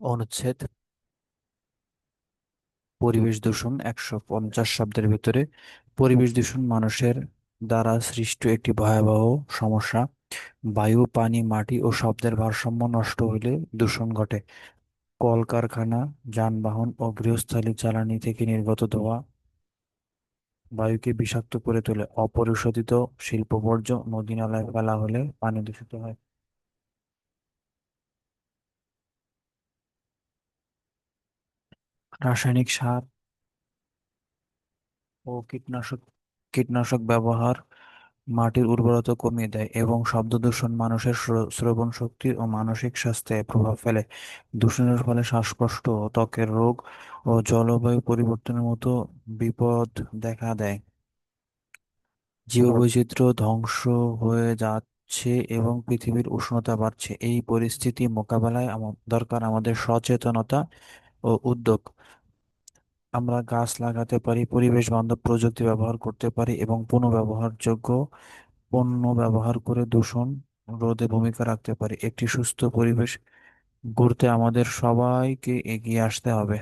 অনুচ্ছেদ। পরিবেশ দূষণ একশো পঞ্চাশ শব্দের ভিতরে। পরিবেশ দূষণ মানুষের দ্বারা সৃষ্ট একটি ভয়াবহ সমস্যা। বায়ু, পানি, মাটি ও শব্দের ভারসাম্য নষ্ট হইলে দূষণ ঘটে। কলকারখানা, যানবাহন ও গৃহস্থালী জ্বালানি থেকে নির্গত ধোঁয়া বায়ুকে বিষাক্ত করে তোলে। অপরিশোধিত শিল্প বর্জ্য নদী নালায় ফেলা হলে পানি দূষিত হয়। রাসায়নিক সার ও কীটনাশক কীটনাশক ব্যবহার মাটির উর্বরতা কমিয়ে দেয় এবং শব্দ দূষণ মানুষের শ্রবণ শক্তি ও মানসিক স্বাস্থ্যে প্রভাব ফেলে। দূষণের ফলে শ্বাসকষ্ট, ত্বকের রোগ ও জলবায়ু পরিবর্তনের মতো বিপদ দেখা দেয়। জীববৈচিত্র্য ধ্বংস হয়ে যাচ্ছে এবং পৃথিবীর উষ্ণতা বাড়ছে। এই পরিস্থিতি মোকাবেলায় দরকার আমাদের সচেতনতা ও উদ্যোগ। আমরা গাছ লাগাতে পারি, পরিবেশ বান্ধব প্রযুক্তি ব্যবহার করতে পারি এবং পুনর্ব্যবহারযোগ্য পণ্য ব্যবহার করে দূষণ রোধে ভূমিকা রাখতে পারি। একটি সুস্থ পরিবেশ গড়তে আমাদের সবাইকে এগিয়ে আসতে হবে।